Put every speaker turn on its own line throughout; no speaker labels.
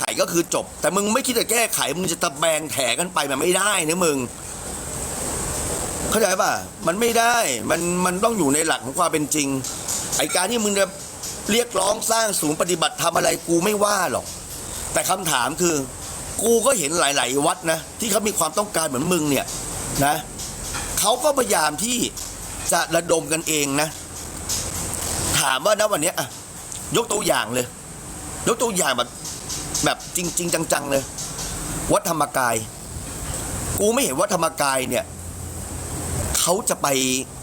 ไขก็คือจบ แต่มึงไม่คิดจะแก้ไข มึงจะตะแบงแถกันไปมันไม่ได้นะมึง เข้าใจป่ะ มันไม่ได้ มันมันต้องอยู่ในหลักของความเป็นจริง ไอการที่มึงจะเรียกร้องสร้างศูนย์ปฏิบัติทำอะไรกูไม่ว่าหรอก แต่คำถามคือ กูก็เห็นหลาย ๆ วัดนะ ที่เขามีความต้องการเหมือนมึงเนี่ยนะเขาก็พยายามที่จะระดมกันเองนะ ถามว่าณวันนี้ยอะยกตัวอย่างเลย ยกตัวอย่างแบบ แบบจริง ๆ จังๆเลย วัดธรรมกาย กูไม่เห็นวัดธรรมกายเนี่ยเขาจะไป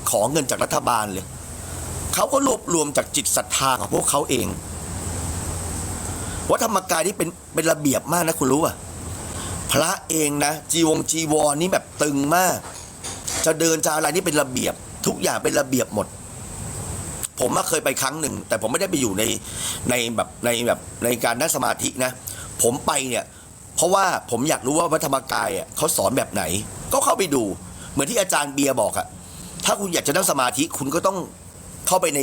ขอเงินจากรัฐบาลเลยเขาก็รวบรวมจากจิตศรัทธาของพวกเขาเองวัดธรรมกายนี่เป็นเป็นระเบียบมากนะคุณรู้ป่ะพระเองนะ จีวงจีวรนี่แบบตึงมาก จะเดินจะอะไรนี่เป็นระเบียบ ทุกอย่างเป็นระเบียบหมด ผมมาเคยไปครั้งหนึ่ง แต่ผมไม่ได้ไปอยู่ในในแบบในแบบในการนั่งสมาธินะ ผมไปเนี่ย เพราะว่าผมอยากรู้ว่าวัดธรรมกายอะเขาสอนแบบไหน ก็เข้าไปดู เหมือนที่อาจารย์เบียร์บอกอะถ้าคุณอยากจะนั่งสมาธิคุณก็ต้องเข้าไปใน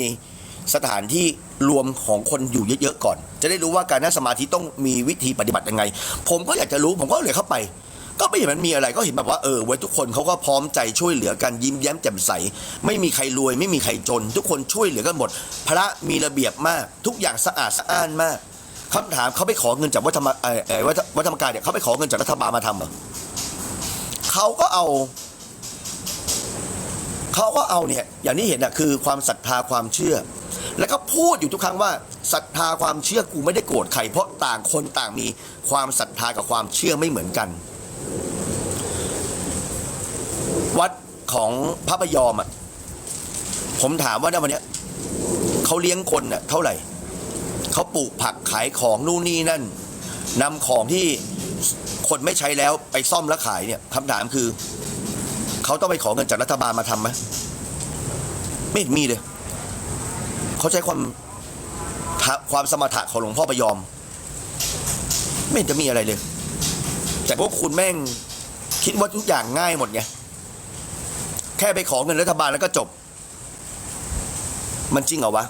สถานที่รวมของคนอยู่เยอะๆก่อน จะได้รู้ว่าการนั่งสมาธิต้องมีวิธีปฏิบัติยังไง ผมก็อยากจะรู้ผมก็เลยเข้าไป ก็ไม่เห็นมันมีอะไรก็เห็นแบบว่าเออไว้ทุกคนเขาก็พร้อมใจช่วยเหลือกันยิ้มแย้มแจ่มใส ไม่มีใครรวย ไม่มีใครจน ทุกคนช่วยเหลือกันหมด พระมีระเบียบมาก ทุกอย่างสะอาดสะอ้านมากคำถามเขาไปขอเงินจากวัดธรรมเอ่อวัดวัดธรรมกายเนี่ยเขาไปขอเงินจากรัฐบาลมาทำเหรอเขาก็เอาเขาก็เอาเนี่ยอย่างที่เห็นอะคือความศรัทธาความเชื่อ แล้วก็พูดอยู่ทุกครั้งว่าศรัทธาความเชื่อกูไม่ได้โกรธใครเพราะต่างคนต่างมีความศรัทธากับความเชื่อไม่เหมือนกัน วัดของพระพยอมอะ ผมถามว่าในวันเนี้ยเขาเลี้ยงคนน่ะ เท่าไหร่ เขาปลูกผักขายของนู่นนี่นั่นนำของที่คนไม่ใช้แล้วไปซ่อมแล้วขายเนี่ยคำถามคือเขาต้องไปขอเงินจากรัฐบาลมาทำไหมไม่เห็นมีเลยเขาใช้ความทะความสมถะของหลวงพ่อประยอม ไม่เห็นจะมีอะไรเลย แต่พวกคุณแม่งคิดว่าทุกอย่างง่ายหมดไงแค่ไปขอเงินรัฐบาลแล้วก็จบ มันจริงเหรอวะ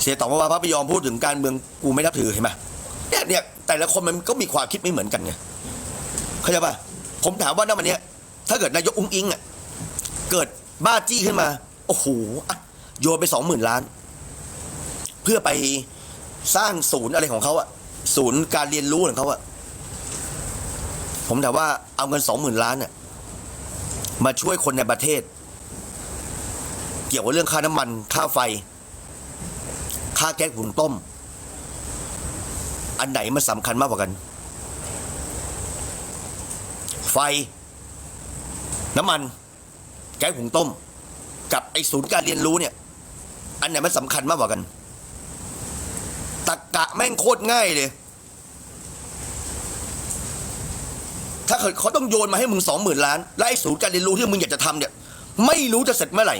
เสียต่อว่าพระพยอมพูดถึงการเมืองกูไม่นับถือเห็นไหมเนี่ยเนี่ยแต่ละคนมันก็มีความคิดไม่เหมือนกันไงเข้าใจป่ะผมถามว่าณวันเนี้ยถ้าเกิดนายกอุ้งอิงอะเกิดบ้าจี้ขึ้นมา โอ้โหโยนไปสองหมื่นล้าน เพื่อไปสร้างศูนย์อะไรของเขาอะ ศูนย์การเรียนรู้ของเขาอะผมถามว่าเอาเงินสองหมื่นล้านเนี่ยมาช่วยคนในประเทศ เกี่ยวกับเรื่องค่าน้ำมัน ค่าไฟ ค่าแก๊สหุงต้ม อันไหนมันสำคัญมากกว่ากัน ไฟ น้ำมัน แก๊สหุงต้ม กับไอศูนย์การเรียนรู้เนี่ย อันไหนมันสำคัญมากกว่ากัน ตักกะแม่งโคตรง่ายเลย ถ้าเกิดเขาต้องโยนมาให้มึงสองหมื่นล้าน และไอ้ศูนย์การเรียนรู้ที่มึงอยากจะทำเนี่ย ไม่รู้จะเสร็จเมื่อไหร่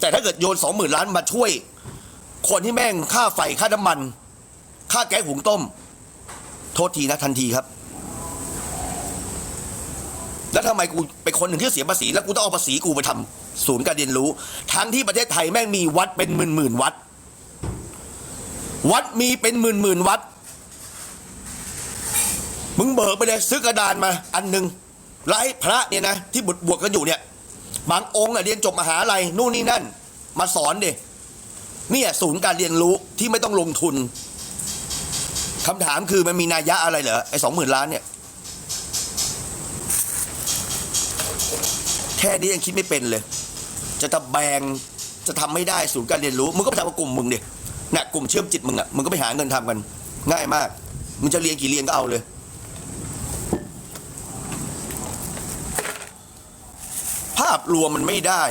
แต่ถ้าเกิดโยนสองหมื่นล้านมาช่วย คนที่แม่งค่าไฟค่าน้ำมัน ค่าแก๊สหุงต้ม โทษทีนะทันทีครับ แล้วทำไมกูเป็นคนหนึ่งที่เสียภาษี แล้วกูต้องเอาภาษีกูไปทำศูนย์การเรียนรู้ ทั้งที่ประเทศไทยแม่งมีวัดเป็นหมื่นหมื่นๆวัด วัดมีเป็นหมื่นหมื่นวัด มึงเบิกไปเลยซื้อกระดานมา อันหนึ่งไล่พระเนี่ยนะ ที่บวชบวชกันอยู่เนี่ย บางองค์อะเรียนจบมหาลัยนู่นนี่นั่น มาสอนดิเนี่ยศูนย์การเรียนรู้ที่ไม่ต้องลงทุนคำถามคือมันมีนัยยะอะไรเหรอไอ้สองหมื่นล้านเนี่ย แค่นี้ยังคิดไม่เป็นเลย จะตะแบงจะทำไม่ได้ศูนย์การเรียนรู้ มึงก็ไปทำกับกลุ่มมึงดิ นี่ยกลุ่มเชื่อมจิตมึงอะมึงก็ไปหาเงินทำกัน ง่ายมาก มึงจะเรียนกี่เรียนก็เอาเลย ภาพรวมมันไม่ได้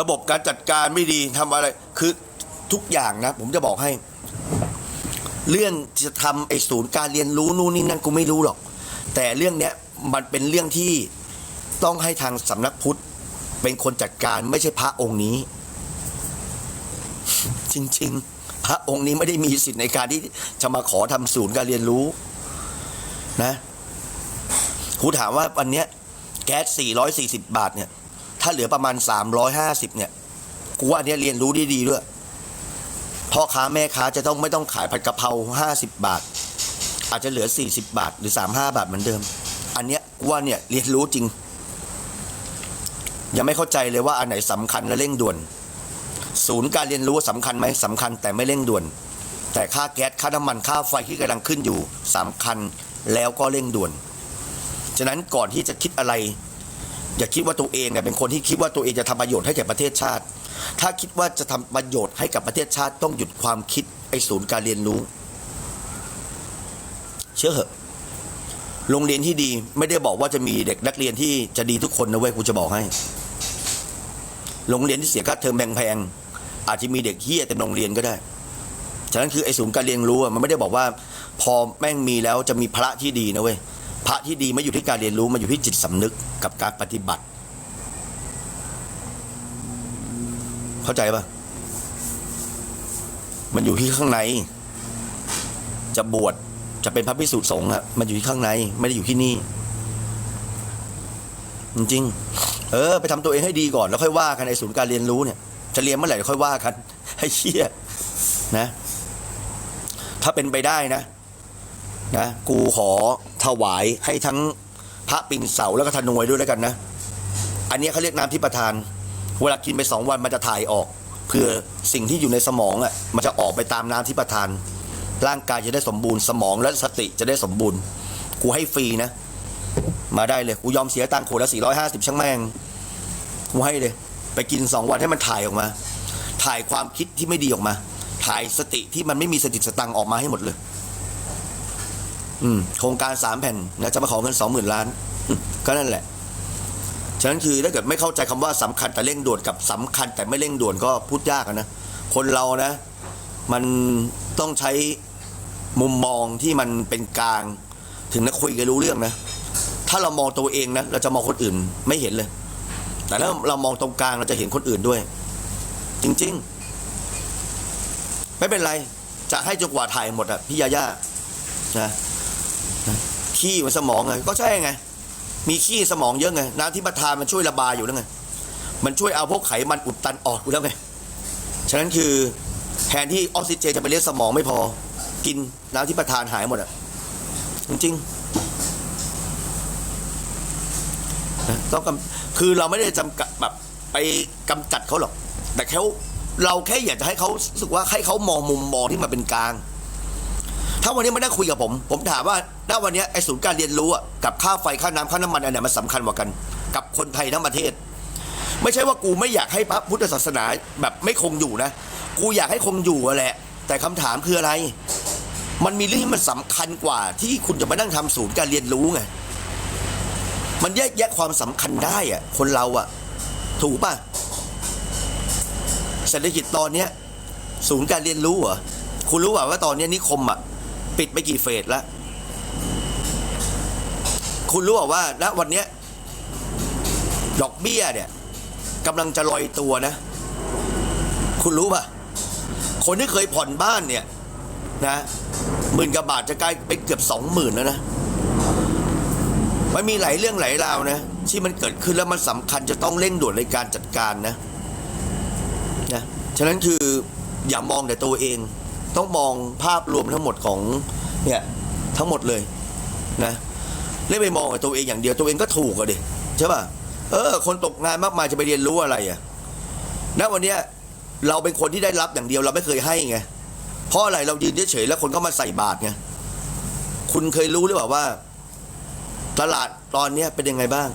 ระบบการจัดการไม่ดีทำอะไร คือทุกอย่างนะ ผมจะบอกให้ เรื่องจะทำไอ้ศูนย์การเรียนรู้นู่นนี่นั่นกูไม่รู้หรอก แต่เรื่องเนี้ยมันเป็นเรื่องที่ต้องให้ทางสำนักพุทธเป็นคนจัดการไม่ใช่พระองค์นี้ จริง ๆ พระองค์นี้ไม่ได้มีสิทธิ์ในการที่จะมาขอทำศูนย์การเรียนรู้นะครูถามว่าวันเนี้ยแก๊ส 440 บาทเนี่ย ถ้าเหลือประมาณ 350 เนี่ยกูว่าเนี้ยเรียนรู้ได้ดีด้วยพ่อค้าแม่ค้าจะต้องไม่ต้องขายผัดกะเพราห้าสิบาท อาจจะเหลือสี่สิบาท หรือสามห้าบาทเหมือนเดิม อันเนี้ยกูว่าเนี่ยเรียนรู้จริง ยังไม่เข้าใจเลยว่าอันไหนสำคัญและเร่งด่วน ศูนย์การเรียนรู้สำคัญไหมสำคัญแต่ไม่เร่งด่วน แต่ค่าแก๊สค่าน้ำมันค่าไฟที่กำลังขึ้นอยู่สำคัญแล้วก็เร่งด่วน ฉะนั้นก่อนที่จะคิดอะไร อย่าคิดว่าตัวเองเนี่ยเป็นคนที่คิดว่าตัวเองจะทำประโยชน์ให้แก่ประเทศชาติ ถ้าคิดว่าจะทำประโยชน์ให้กับประเทศชาติต้องหยุดความคิดไอ้ศูนย์การเรียนรู้ เชื่อเหอะโรงเรียนที่ดีไม่ได้บอกว่าจะมีเด็กนักเรียนที่จะดีทุกคนนะเว้ยกูจะบอกให้ โรงเรียนที่เสียค่าเทอมแพงๆ อาจจะมีเด็กเฮี้ยเต็มโรงเรียนก็ได้ ฉะนั้นคือไอ้ศูนย์การเรียนรู้มันไม่ได้บอกว่า พอแม่งมีแล้วจะมีพระที่ดีนะเว้ยพระที่ดีไม่อยู่ที่การเรียนรู้มันอยู่ที่จิตสำนึกกับการปฏิบัติ เข้าใจปะมันอยู่ที่ข้างใน จะบวชจะเป็นพระพิสุสงฆ์อะมันอยู่ที่ข้างในไม่ได้อยู่ที่นี่จริงๆเออ ไปทำตัวเองให้ดีก่อน แล้วค่อยว่ากันในศูนย์การเรียนรู้เนี่ย จะเรียนเมื่อไหร่ค่อยว่ากันให้เชี่ยนะ ถ้าเป็นไปได้นะ นะ กูขอถวายให้ทั้งพระปิ่นเสาแล้วก็ธนวยด้วยแล้วกันนะ อันนี้เขาเรียกน้ำที่ประทาน เวลากินไปสองวันมันจะถ่ายออกเพื่อสิ่งที่อยู่ในสมองอะ มันจะออกไปตามน้ำที่ประทาน ร่างกายจะได้สมบูรณ์สมองและสติจะได้สมบูรณ์ กูให้ฟรีนะ มาได้เลย กูยอมเสียตังค์ขวดละสี่ร้อยห้าสิบช่างแม่ง กูให้เลย ไปกินสองวันให้มันถ่ายออกมา ถ่ายความคิดที่ไม่ดีออกมา ถ่ายสติที่มันไม่มีสติสตังออกมาให้หมดเลย อืมโครงการสามแผ่นนะจะมาขอเงินสองหมื่นล้านก็นั่นแหละฉะนั้นคือถ้าเกิดไม่เข้าใจคำว่าสำคัญแต่เร่งด่วนกับสำคัญแต่ไม่เร่งด่วนก็พูดยากนะคนเรานะ มันต้องใช้มุมมองที่มันเป็นกลาง ถึงจะคุยกันรู้เรื่องนะ ถ้าเรามองตัวเองนะ เราจะมองคนอื่นไม่เห็นเลย แต่ถ้าเรามองตรงกลางเราจะเห็นคนอื่นด้วย จริง ๆ ไม่เป็นไร จะให้จนกว่าถ่ายหมดอะพี่ยาย่านะนะขี้มันสมองไงก็ใช่ไง มีขี้สมองเยอะไงน้ำที่ประทานมันช่วยระบายอยู่แล้วไงมันช่วยเอาพวกไขมันอุดตันออกอยู่แล้วไงฉะนั้นคือแทนที่ออกซิเจนจะไปเลี้ยงสมองไม่พอ กินน้ำที่ประทานหายหมดอะจริงๆนะ ต้องกำคือเราไม่ได้จำกัดแบบไปกำจัดเขาหรอก แต่เขาเราแค่อยากจะให้เขารู้สึกว่าให้เขามองมุมมองที่มันเป็นกลาง ถ้าวันนี้มานั่งคุยกับผม ผมถามว่าณวันนี้ไอ้ศูนย์การเรียนรู้อะกับค่าไฟค่าน้ำค่าน้ำมันอันไหนมันสำคัญกว่ากัน กับคนไทยทั้งประเทศ ไม่ใช่ว่ากูไม่อยากให้พระพุทธศาสนาแบบไม่คงอยู่นะ กูอยากให้คงอยู่อะแหละ แต่คำถามคืออะไร มันมีเรื่องที่มันสำคัญกว่าที่คุณจะมานั่งทำศูนย์การเรียนรู้ไง มันแยกแยะความสำคัญได้อะคนเราอะถูกป่ะเศรษฐกิจตอนเนี้ยศูนย์การเรียนรู้เหรอคุณรู้ป่าว่าตอนเนี้ยนิคมอะปิดไปกี่เฟสแล้วคุณรู้ป่าว่าณวันเนี้ยดอกเบี้ยเนี่ยกำลังจะลอยตัวนะ คุณรู้ป่ะ คนที่เคยผ่อนบ้านเนี่ยนะหมื่นกว่าบาทจะกลายเป็นเกือบสองหมื่นแล้วนะ มันมีหลายเรื่องหลายราวนะ ที่มันเกิดขึ้นแล้วมันสำคัญจะต้องเร่งด่วนในการจัดการนะนะฉะนั้นคืออย่ามองแต่ตัวเอง ต้องมองภาพรวมทั้งหมดของเนี่ยทั้งหมดเลยนะเล่ไปมองแต่ตัวเองอย่างเดียวตัวเองก็ถูกอะดิใช่ป่ะเออ คนตกงานมากมายจะไปเรียนรู้อะไรอะณวันเนี้ยเราเป็นคนที่ได้รับอย่างเดียวเราไม่เคยให้ไงเพราะอะไรเรายืนเฉยๆแล้วคนก็มาใส่บาตรไงคุณเคยรู้หรือเปล่าว่า ตลาดตอนเนี้ยเป็นยังไงบ้าง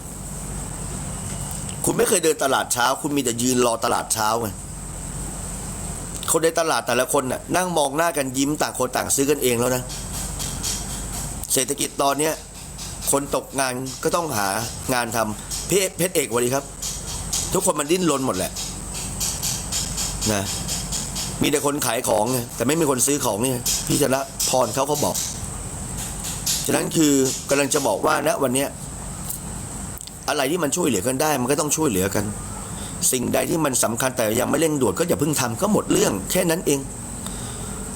คุณไม่เคยเดินตลาดเช้า คุณมีแต่ยืนรอตลาดเช้าไงคนในตลาดแต่ละคนน่ะนั่งมองหน้ากันยิ้มต่างคนต่างซื้อกันเองแล้วนะ เศรษฐกิจตอนเนี้ยคนตกงานก็ต้องหางานทำเพชรเพชรเอกวัสดีครับ ทุกคนมันดิ้นรนหมดแหละนะมีแต่คนขายของไงแต่ไม่มีคนซื้อของเนี่ยพี่จะละพรเขาเขาบอก ฉะนั้นคือกำลังจะบอกว่าณวันเนี้ยอะไรที่มันช่วยเหลือกันได้ มันก็ต้องช่วยเหลือกัน สิ่งใดที่มันสำคัญแต่ยังไม่เร่งด่วนก็อย่าเพิ่งทำก็หมดเรื่อง แค่นั้นเอง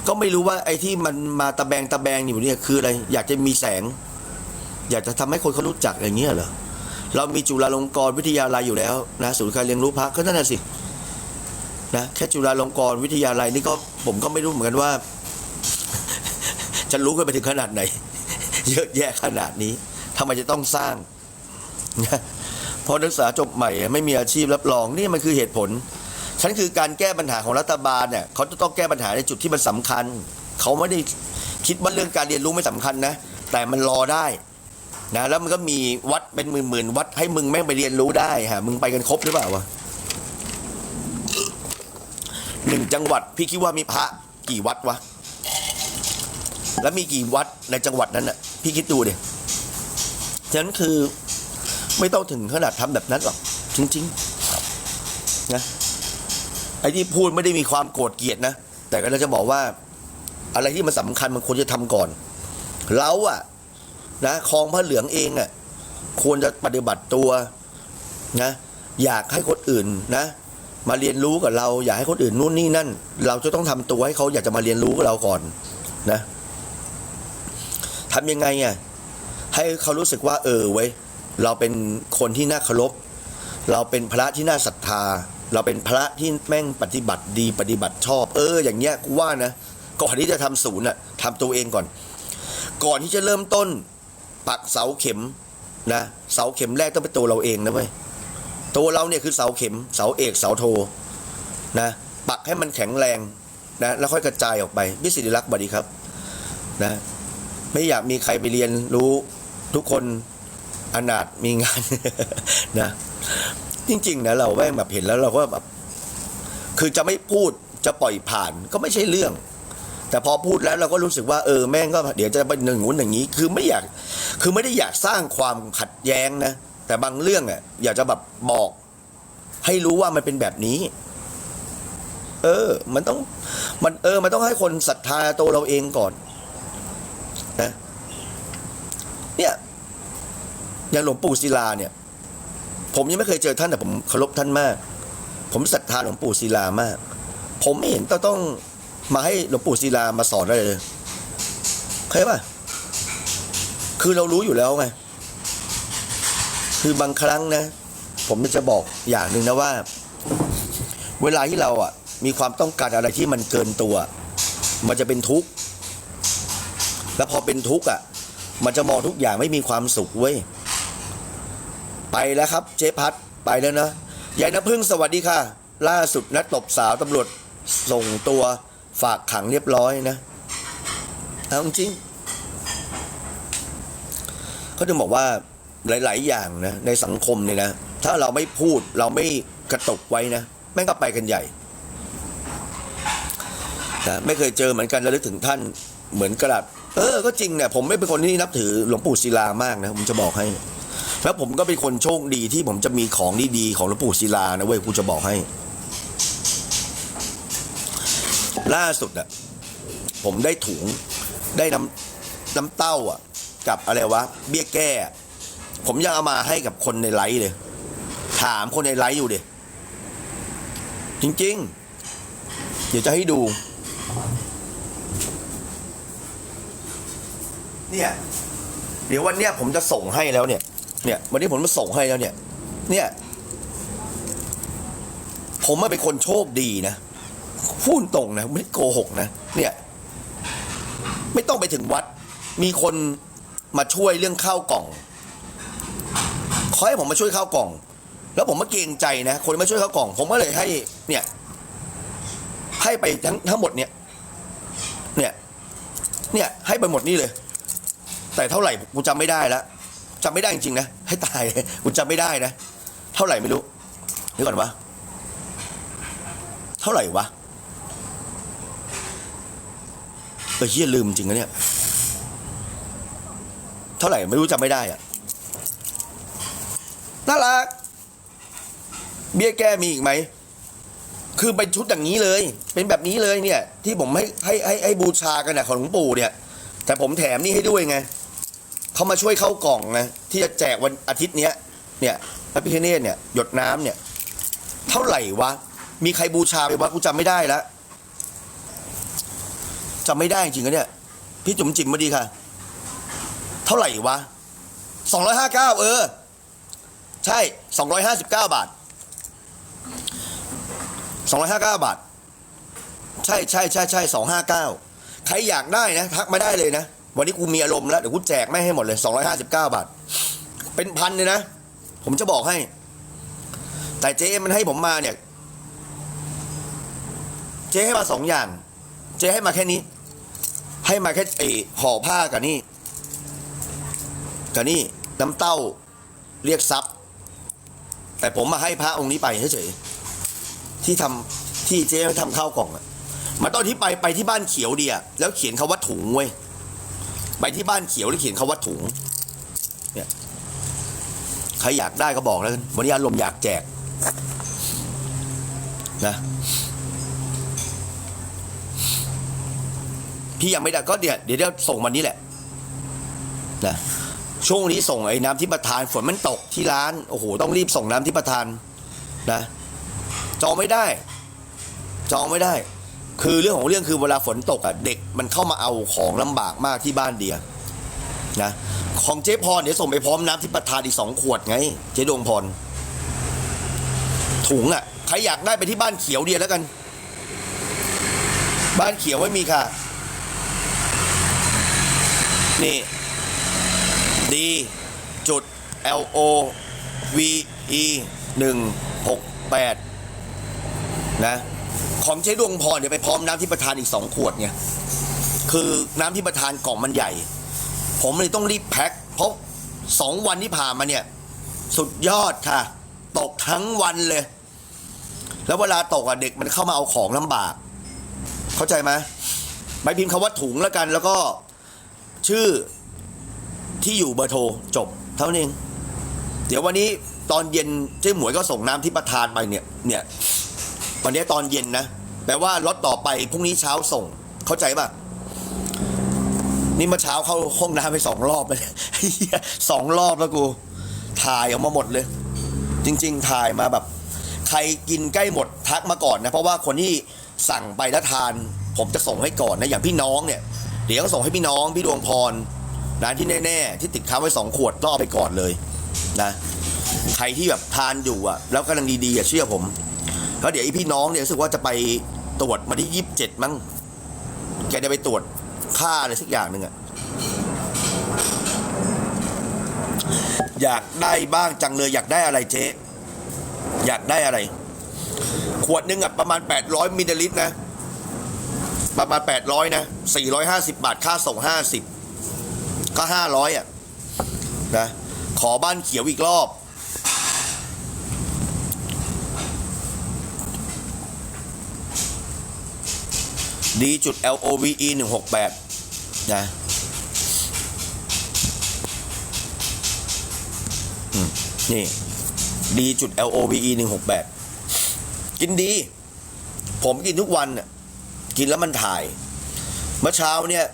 ก็ไม่รู้ว่าไอ้ที่มันมาตะแบงตะแบงอยู่เนี่ยคืออะไร อยากจะมีแสง อยากจะทำให้คนเขารู้จักอย่างเงี้ยเหรอเรามีจุฬาลงกรณ์วิทยาลัยอยู่แล้วนะศูนย์การเรียนรู้พระก็นั่นน่ะสินะแค่จุฬาลงกรณ์วิทยาลัยนี่ก็ผมก็ไม่รู้เหมือนกันว่า จะรู้กันไปถึงขนาดไหน เยอะแยะขนาดนี้ทำไมจะต้องสร้างเพราะนักศึกษาจบใหม่ไม่มีอาชีพรับรองนี่มันคือเหตุผลฉันคือการแก้ปัญหาของรัฐบาลเนี่ยเขาจะต้องแก้ปัญหาในจุดที่มันสำคัญ เขาไม่ได้คิดว่าเรื่องการเรียนรู้ไม่สำคัญนะ แต่มันรอได้นะแล้วมันก็มีวัดเป็นหมื่นๆวัดให้มึงแม่งไปเรียนรู้ได้ฮะมึงไปกันครบหรือเปล่าวะหนึ่งจังหวัดพี่คิดว่ามีพระกี่วัดวะแล้วมีกี่วัดในจังหวัดนั้นน่ะ พี่คิดดูเดี๋ยฉะนั้นคือไม่ต้องถึงขนาดทำแบบนั้นหรอกจริงๆนะไอ้ที่พูดไม่ได้มีความโกรธเกลียดนะ แต่ก็เราจะบอกว่า อะไรที่มันสำคัญมันควรจะทำก่อน เราอะนะคลองพระเหลืองเองอะควรจะปฏิบัติตัวนะ อยากให้คนอื่นนะ มาเรียนรู้กับเรา อยากให้คนอื่นนู่นนี่นั่น เราจะต้องทำตัวให้เขาอยากจะมาเรียนรู้กับเราก่อนนะ ทำยังไงอะให้เขารู้สึกว่า เออเว้ยเราเป็นคนที่น่าเคารพเราเป็นพระที่น่าศรัทธา เราเป็นพระที่แม่งปฏิบัติดีปฏิบัติชอบ เออ อย่างเงี้ยกูว่านะก่อนที่จะทำศูนย์อะทำตัวเองก่อน ก่อนที่จะเริ่มต้น ปักเสาเข็มนะเสาเข็มแรกต้องเป็นตัวเราเองนะเว้ยตัวเราเนี่ยคือเสาเข็ม เสาเอกเสาโทนะปักให้มันแข็งแรงนะแล้วค่อยกระจายออกไปวิสิทธิรักษ์บดีครับนะ ไม่อยากมีใครไปเรียนรู้ทุกคนอนาถมีงาน นะ จริง ๆ นะ เราแม่งแบบเห็นแล้วเราก็แบบ คือจะไม่พูดจะปล่อยผ่านก็ไม่ใช่เรื่อง แต่พอพูดแล้วเราก็รู้สึกว่าเออแม่งก็เดี๋ยวจะไปหนึ่งงู้นอย่างนี้ คือไม่อยาก คือไม่ได้อยากสร้างความขัดแย้งนะ แต่บางเรื่องอะ อยากจะแบบบอก ให้รู้ว่ามันเป็นแบบนี้ เออ มันต้อง มันเออ มันต้องให้คนศรัทธาตัวเราเองก่อน นะเนี่ยอย่างหลวงปู่ศิลาเนี่ย ผมยังไม่เคยเจอท่านแต่ผมเคารพท่านมาก ผมศรัทธาหลวงปู่ศิลามาก ผมไม่เห็นต้องต้องมาให้หลวงปู่ศิลามาสอนอะไรเลยเข้าใจป่ะคือเรารู้อยู่แล้วไงคือบางครั้งนะ ผมจะบอกอย่างหนึ่งนะว่า เวลาที่เราอะ มีความต้องการอะไรที่มันเกินตัว มันจะเป็นทุกข์ แล้วพอเป็นทุกข์อะ มันจะมองทุกอย่างไม่มีความสุขเว้ย ไปแล้วครับ เจ๊พัดไปแล้วนะยายน้ำพึ่งสวัสดีค่ะ ล่าสุดนัดตบสาวตำรวจส่งตัวฝากขังเรียบร้อยนะเอาจริงเขาจะบอกว่าหลาย ๆ อย่างนะในสังคมเนี่ยนะ ถ้าเราไม่พูดเราไม่กระตกไว้นะแม่งก็ไปกันใหญ่นะไม่เคยเจอเหมือนกันระลึกถึงท่านเหมือนกระดาษ เออก็จริงเนี่ยผมไม่เป็นคนที่นับถือหลวงปู่ศิลามากนะผมจะบอกให้ แล้วผมก็เป็นคนโชคดีที่ผมจะมีของดีๆของหลวงปู่ศิลานะเว้ยกูจะบอกให้ ล่าสุดอะผมได้ถุงได้น้ำน้ำเต้าอะกับอะไรวะเบี้ยแก้ ผมยังเอามาให้กับคนในไลฟ์เลย ถามคนในไลฟ์อยู่เดยจริง ๆ เดี๋ยวจะให้ดู เนี่ย เดี๋ยววันเนี้ยผมจะส่งให้แล้วเนี่ย เนี่ย วันนี้ผมมาส่งให้แล้วเนี่ย เนี่ย ผมมาเป็นคนโชคดีนะพูดตรงนะไม่โกหกนะเนี่ย ไม่ต้องไปถึงวัด มีคนมาช่วยเรื่องข้าวกล่องขอให้ผมมาช่วยข้าวกล่อง แล้วผมมาเกรงใจนะคนมาช่วยข้าวกล่อง ผมก็เลยให้ เนี่ย ให้ไปทั้งทั้งหมดเนี่ย เนี่ย เนี่ย ให้ไปหมดนี่เลย แต่เท่าไหร่กูจำไม่ได้แล้วจำไม่ได้จริงๆนะให้ตายเลยกูจำไม่ได้นะ เท่าไหร่ไม่รู้เดี๋ยวก่อนวะเท่าไหร่วะเออเฮียลืมจริงนะเนี่ยเท่าไหร่ไม่รู้จำไม่ได้อะน่ารัก เบี้ยแก้มีอีกไหมคือเป็นชุดอย่างนี้เลย เป็นแบบนี้เลยเนี่ย ที่ผมให้ให้ให้ให้บูชากันนะของหลวงปู่เนี่ย แต่ผมแถมนี่ให้ด้วยไง เขามาช่วยเข้ากล่องนะที่จะแจกวันอาทิตย์เนี้ยเนี่ยพระพิคเนตเนี่ยหยดน้ำเนี่ย เท่าไหร่วะ มีใครบูชาไปวะกูจำไม่ได้แล้วจำไม่ได้จริงๆนะเนี่ย พี่จุ๋มจิ๋มมาดีค่ะ เท่าไหร่วะสองร้อยห้าเก้าเออ ใช่สองร้อยห้าสิบเก้าบาทสองร้อยห้าเก้าบาท ใช่ใช่ใช่ใช่สองห้าเก้าใครอยากได้นะ ทักมาได้เลยนะ วันนี้กูมีอารมณ์แล้วเดี๋ยวกูแจกไม่ให้หมดเลยสองร้อยห้าสิบเก้าบาท เป็นพันเลยนะ ผมจะบอกให้ แต่เจ๊มันให้ผมมาเนี่ย เจ๊ให้มาสองอย่าง เจ๊ให้มาแค่นี้ ให้มาแค่ไอห่อผ้ากับนี่กับนี่น้ำเต้าเรียกทรัพย์แต่ผมมาให้พระองค์นี้ไปเฉยๆที่ทำที่เจ๊ทำข้าวกล่องอะมาตอนที่ไปไปที่บ้านเขียวเดียแล้วเขียนคาว่าถุงเว้ย ไปที่บ้านเขียวแล้วเขียนคาว่าถุงเนี่ยใครอยากได้ก็บอกแล้วกันวันนี้อารมณ์อยากแจกนะพี่ยังไม่ได้ก็เดี๋ยวเดี๋ยวส่งวันนี้แหละนะช่วงนี้ส่งไอ้น้ำที่ประทานฝนมันตกที่ร้านโอ้โหต้องรีบส่งน้ำที่ประทานนะจองไม่ได้ จองไม่ได้ คือเรื่องของเรื่องคือเวลาฝนตกอะเด็กมันเข้ามาเอาของลำบากมากที่บ้านเดียนะของเจ๊พรเดี๋ยวส่งไปพร้อมน้ำที่ประทานอีกสองขวดไง เจ๊ดวงพร ถุงอะใครอยากได้ไปที่บ้านเขียวเดียแล้วกัน บ้านเขียวไม่มีค่ะ นี่ D จุด L O V E หนึ่งหกแปดนะ ของเจ๊ดวงพรเดี๋ยวไปพร้อมน้ำที่ประทานอีกสองขวดเนี่ยคือน้ำที่ประทานกล่องมันใหญ่ ผมเลยต้องรีบแพ็คเพราะสองวันที่ผ่านมาเนี่ย สุดยอดค่ะ ตกทั้งวันเลย แล้วเวลาตกอะเด็กมันเข้ามาเอาของลำบาก เข้าใจไหมไปพิมพ์คำว่าถุงแล้วกัน แล้วก็ชื่อที่อยู่เบอร์โทรจบ เท่านั้นเอง เดี๋ยววันนี้ตอนเย็นเจ๊หมวยก็ส่งน้ำที่ประทานไปเนี่ยเนี่ย วันนี้ตอนเย็นนะแปลว่ารถต่อไปพรุ่งนี้เช้าส่ง เข้าใจป่ะนี่เมื่อเช้าเข้าห้องน้ำไปสองรอบเลยสองรอบแล้วกูถ่ายออกมาหมดเลย จริง ๆ ถ่ายมาแบบ ใครกินใกล้หมดทักมาก่อนนะ เพราะว่าคนที่สั่งไปแล้วทาน ผมจะส่งให้ก่อนนะ อย่างพี่น้องเนี่ย เดี๋ยวส่งให้พี่น้องพี่ดวงพรนะที่แน่ ๆ ที่ติดค้างไว้สองขวดต้องเอาไปก่อนเลยนะ ใครที่แบบทานอยู่อะ แล้วกำลังดีๆอะเชื่อผม แล้วเดี๋ยวไอพี่น้องเนี่ยรู้สึกว่าจะไปตรวจมาที่ยี่สิบเจ็ดมั้งแกจะไปตรวจค่าอะไรสักอย่างหนึ่งอะอยากได้บ้างจังเลยอยากได้อะไรเจ๊ อยากได้อะไร ขวดหนึงอะประมาณ 800มิลลิลิตรนะ ประมาณ 800 นะ 450 บาท ค่าส่ง 50 ก็ 500อะนะขอบ้านเขียวอีกรอบ D จุด L O V E 168นะนี่ D จุด L O V E 168กินดี ผมกินทุกวันน่ะกินแล้วมันถ่าย เมื่อเช้าเนี่ย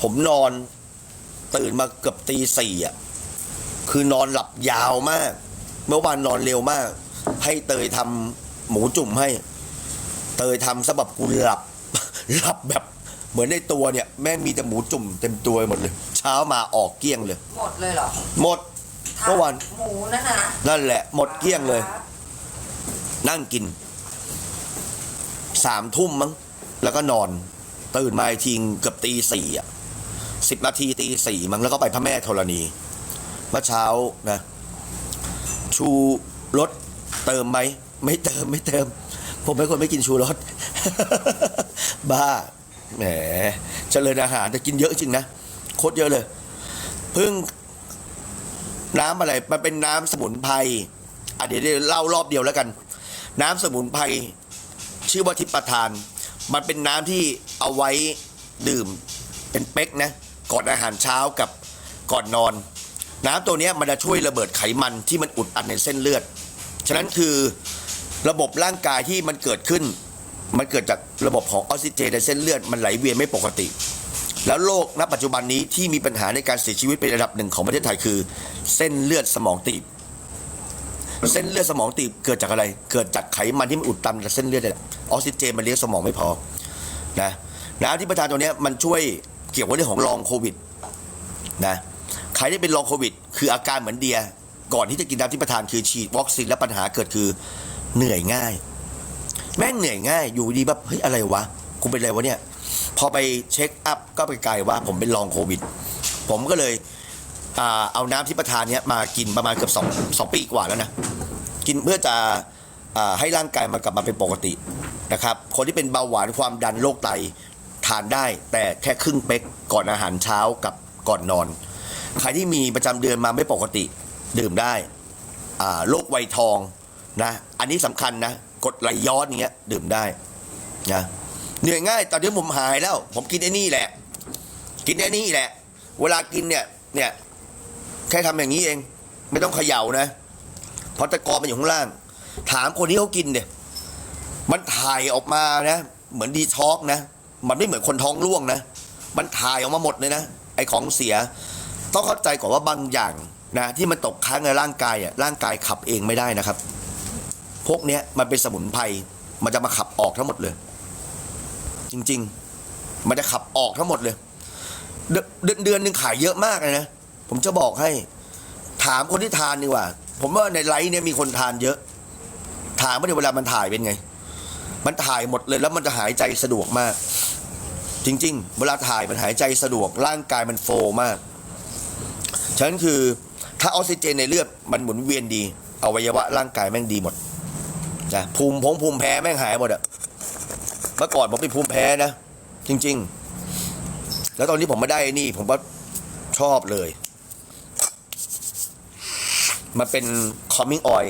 ผมนอนตื่นมาเกือบตีสี่อะ คือนอนหลับยาวมาก เมื่อวานนอนเร็วมาก ให้เตยทำหมูจุ่มให้ เตยทำสบับกูหลับ หลับแบบเหมือนในตัวเนี่ยแม่งมีแต่หมูจุ่มเต็มตัวไปหมดเลย เช้ามาออกเกลี้ยงเลย
หมดเลยเหรอ
หมด เมื่อวาน
หมูนั่นนะ
นั่นแหละ หมดเกลี้ยงเลย นั่งกินสามทุ่มมั้งแล้วก็นอน ตื่นมาอีกทีเกือบตีสี่อะสิบนาทีตีสี่มั้งแล้วก็ไปพระแม่ธรณีเมื่อเช้านะ ชูรสเติมไหมไม่เติมไม่เติม ผมเป็นคนไม่กินชูรส บ้า แหม เจริญอาหารแต่กินเยอะจริงนะ โคตรเยอะเลยพิ่งน้ำอะไร มันเป็นน้ำสมุนไพร อะเดี๋ยวเล่ารอบเดียวแล้วกัน น้ำสมุนไพรชื่อว่าทิพประทาน มันเป็นน้ำที่เอาไว้ดื่มเป็นเป๊กนะ ก่อนอาหารเช้ากับก่อนนอน น้ำตัวนี้มันจะช่วยระเบิดไขมันที่มันอุดอัดในเส้นเลือด ฉะนั้นคือระบบร่างกายที่มันเกิดขึ้น มันเกิดจากระบบของออกซิเจนในเส้นเลือดมันไหลเวียนไม่ปกติ แล้วโรคณปัจจุบันนี้ที่มีปัญหาในการเสียชีวิตเป็นระดับหนึ่งของประเทศไทยคือ เส้นเลือดสมองตีบ เส้นเลือดสมองตีบเกิดจากอะไร เกิดจากไขมันที่มันอุดตันในเส้นเลือดนี่แหละออกซิเจนมันเลี้ยงสมองไม่พอนะน้ำที่ประทานตัวนี้มันช่วยเกี่ยวกับเรื่องของลองโควิดนะใครที่เป็นลองโควิด คืออาการเหมือนเดีย ก่อนที่จะกินน้ำที่ประทานคือฉีดวัคซีนแล้วปัญหาเกิดคือเหนื่อยง่าย แม่งเหนื่อยง่ายอยู่ดีแบบเฮ้ยอะไรวะกูเป็นอะไรวะเนี่ย พอไปเช็คอัพก็ไปไกลว่าผมเป็นลองโควิด ผมก็เลยเอาน้ำที่ประทานเนี้ยมากินประมาณเกือบสองสองปีกว่าแล้วนะ กินเพื่อจะอให้ร่างกายมันกลับมาเป็นปกตินะครับ คนที่เป็นเบาหวานความดันโรคไตทานได้แต่แค่ครึ่งเป๊กก่อนอาหารเช้ากับก่อนนอน ใครที่มีประจำเดือนมาไม่ปกติดื่มได้โรคไวยทองนะ อันนี้สำคัญนะ กดไหลย้อนเงี้ยดื่มได้นะเหนื่อยง่ายตอนนี้ผมหายแล้ว ผมกินไอ้นี่แหละ กินไอ้นี่แหละ เวลากินเนี่ยเนี่ยแค่ทำอย่างนี้เอง ไม่ต้องเขย่านะเพราะตะกอนมันอยู่ข้างล่าง ถามคนที่เขากินเนี่ยมันถ่ายออกมานะ เหมือนดีท็อกนะ มันไม่เหมือนคนท้องร่วงนะ มันถ่ายออกมาหมดเลยนะ ไอของเสีย ต้องเข้าใจก่อนว่าบางอย่างนะที่มันตกค้างในร่างกายอะร่างกายขับเองไม่ได้นะครับ วกเนี้ยมันเป็นสมุนไพรมันจะมาขับออกทั้งหมดเลย จริง ๆ มันจะขับออกทั้งหมดเลย เดือนเดือนหนึ่งขายเยอะมากเลยนะผมจะบอกให้ ถามคนที่ทานดีกว่า ผมว่าในไลฟ์เนี่ยมีคนทานเยอะ ถามว่าในเวลามันถ่ายเป็นไง มันถ่ายหมดเลยแล้วมันจะหายใจสะดวกมาก จริง ๆ เวลาถ่ายมันหายใจสะดวก ร่างกายมันโฟล์มากฉะนั้นคือถ้าออกซิเจนในเลือดมันหมุนเวียนดีอวัยวะร่างกายแม่งดีหมด นะภูมิพงภูมิแพ้แม่งหายหมดอะเมื่อก่อนผมเป็นภูมิแพ้นะ จริง ๆ แล้วตอนนี้ผมมาได้นี่ ผมก็ชอบเลย มันเป็น calming oil